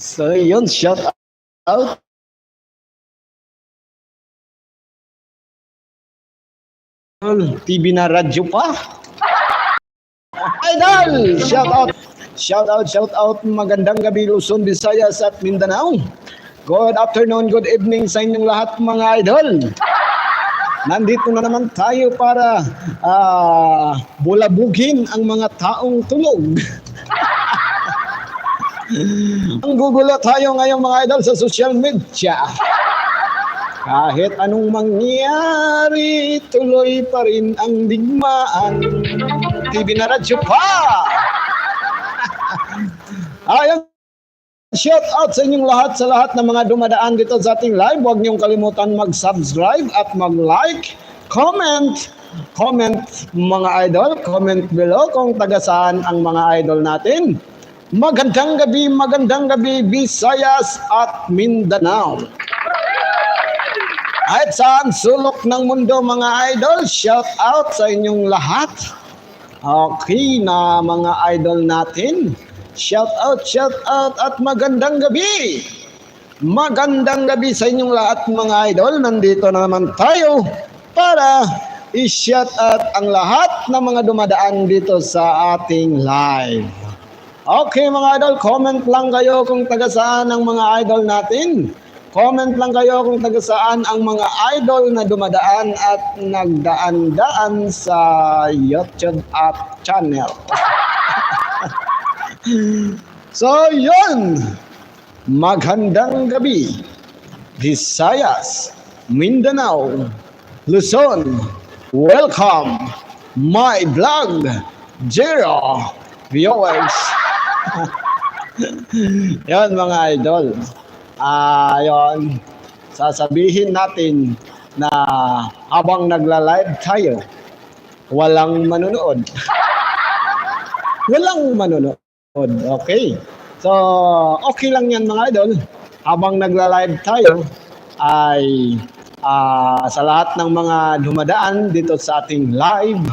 So yun, shout out. TV na radyo pa. Idol! Shout out! Shout out, shout out. Magandang gabi Luzon, Visayas at Mindanao. Good afternoon, good evening sa inyong lahat mga idol. Nandito na naman tayo para ah, bulabugin ang mga taong tulog. ang gugulo tayo ngayon mga idol sa social media. Kahit anong mangyari, tuloy pa rin ang digmaan. TV na radyo pa! Shout out sa inyong lahat, sa lahat ng mga dumadaan dito sa ating live. Huwag niyong kalimutan mag-subscribe at mag-like, comment, comment mga idol, comment below kung taga saan ang mga idol natin. Magandang gabi, magandang gabi, Visayas at Mindanao. At saan sulok ng mundo mga idol, shout out sa inyong lahat. Okay na mga idol natin. Shout out, shout out at magandang gabi. Magandang gabi sa inyong lahat mga idol. Nandito na naman tayo para i-shout out ang lahat ng mga dumadaan dito sa ating live. Okay mga idol, comment lang kayo kung taga saan ang mga idol natin. Comment lang kayo kung taga saan ang mga idol na dumadaan at nagdaan-daan sa YouTube at channel. so, yun. Magandang gabi. Visayas, Mindanao, Luzon. Welcome my vlog. Zero viewers. Yan mga idol. Ah, yon. Sasabihin natin na habang nagla-live tayo, walang manonood. walang manonood. Okay. So, okay lang yan mga idol. Habang nagla-live tayo, ay ah, sa lahat ng mga dumadaan dito sa ating live,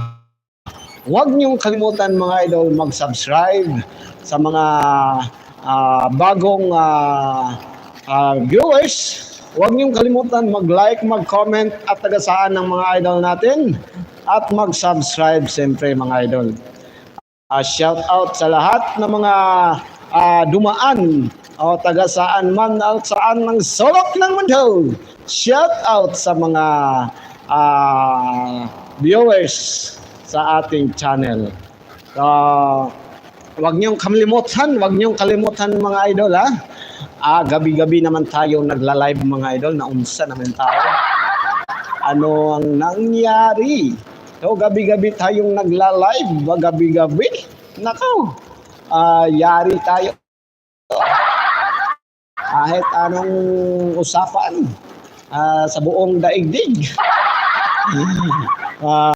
huwag niyong kalimutan mga idol mag-subscribe sa mga ah, bagong ah, ah, viewers. Huwag niyong kalimutan mag-like, mag-comment at taga saan ng mga idol natin at mag-subscribe siyempre mga idol. Ah, shout out sa lahat ng mga ah, dumaan o taga saan man at saan ng sulok ng mundo. Shout out sa mga ah, viewers sa ating channel. So, wag niyong kalimutan, wag niyong kalimutan mga idol ha. Ah, gabi-gabi naman tayo nagla-live mga idol na unsa naman tayo. Ano ang nangyari? So, gabi-gabi tayong nagla-live, gabi-gabi. Nakaw, ah, yari tayo. Kahit anong usapan ah, sa buong daigdig. Ah,